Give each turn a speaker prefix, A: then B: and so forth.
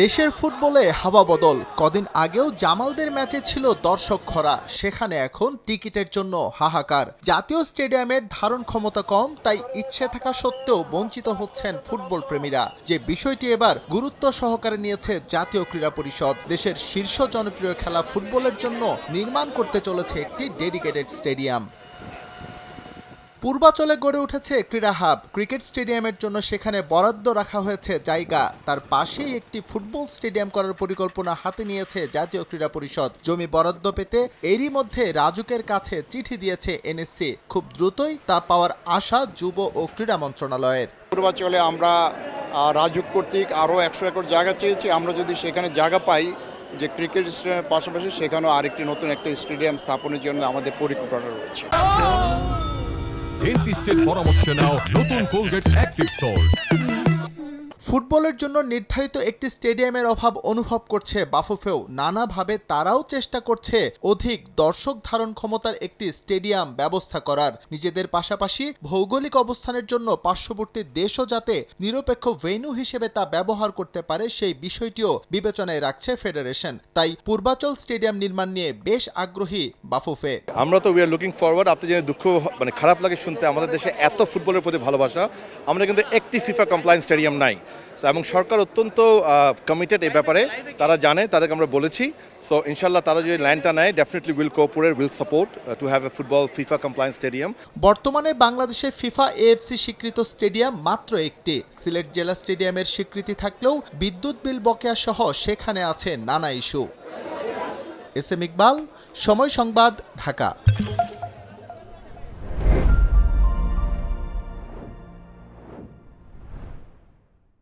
A: দেশের ফুটবলে হাওয়া বদল। কদিন আগেও জামালদের ম্যাচে ছিল দর্শক খরা। সেখানে এখন টিকিটের জন্য হাহাকার। জাতীয় স্টেডিয়ামের ধারণ ক্ষমতা কম, তাই ইচ্ছে থাকা সত্ত্বেও বঞ্চিত হচ্ছেন ফুটবল প্রেমীরা যে বিষয়টি এবার গুরুত্ব সহকারে নিয়েছে জাতীয় ক্রীড়া পরিষদ। দেশের শীর্ষ জনপ্রিয় খেলা ফুটবলের জন্য নির্মাণ করতে চলেছে একটি ডেডিকেটেড স্টেডিয়াম। পূর্বাচলে গড়ে উঠেছে ক্রীড়া হাব ক্রিকেট স্টেডিয়ামের জন্য সেখানে বরাদ্দ রাখা হয়েছে জায়গা। তার পাশেই একটি ফুটবল স্টেডিয়াম করার পরিকল্পনা হাতে নিয়েছে জাতীয় ক্রীড়া পরিষদ। জমি বরাদ্দ পেতে এরই মধ্যে রাজুকের কাছে চিঠি দিয়েছে এনএসসি। খুব দ্রুতই তা পাওয়ার আশা যুব ও ক্রীড়া মন্ত্রণালয়ের।
B: পূর্বাঞ্চলে আমরা রাজুক কর্তৃক আরও একশো একর জায়গা চেয়েছি। আমরা যদি সেখানে জায়গা পাই, যে ক্রিকেট পাশাপাশি সেখানেও আরেকটি নতুন একটা স্টেডিয়াম স্থাপনের জন্য আমাদের পরিকল্পনা রয়েছে।
C: ডেন্টিস্টের পরামর্শ নাও নতুন কোলগেট অ্যাক্টিভ সল্ট
A: ফুটবলের জন্য নির্ধারিত একটি স্টেডিয়ামের অভাব অনুভব করছে বাফুফেও। নানাভাবে তারাও চেষ্টা করছে অধিক দর্শক ধারণ ক্ষমতার একটি স্টেডিয়াম ব্যবস্থা করার। নিজেদের পাশাপাশি ভৌগোলিক অবস্থানের জন্য পার্শ্ববর্তী দেশও যাতে নিরপেক্ষ ভেন্যু হিসেবে তা ব্যবহার করতে পারে, সেই বিষয়টিও বিবেচনায় রাখছে ফেডারেশন। তাই পূর্বাচল স্টেডিয়াম নির্মাণ নিয়ে বেশ আগ্রহী বাফুফে।
D: আমরা তো উই আর লুকিং ফরওয়ার্ড আপনি জেনে দুঃখ মানে খারাপ লাগে শুনতে, আমাদের দেশে এত ফুটবলের প্রতি ভালোবাসা, আমরা কিন্তু একটি ফিফা কমপ্লায়েন্স স্টেডিয়াম নাই। এবং সরকার অত্যন্ত কমিটেড এই ব্যাপারে। তারা জানে, তাদেরকে আমরা বলেছি। সো ইনশাল্লাহ তারা যদি ল্যান্ডটা নেয় definitely will corporate will support to have a football FIFA compliance stadium
A: বর্তমানে বাংলাদেশে ফিফা এএফসি স্বীকৃত স্টেডিয়াম মাত্র একটি। সিলেট জেলা স্টেডিয়ামের স্বীকৃতি থাকলেও বিদ্যুৎ বিল বকেয়া সহ সেখানে আছে নানা ইস্যু। এস এম ইকবাল, সময় সংবাদ, ঢাকা।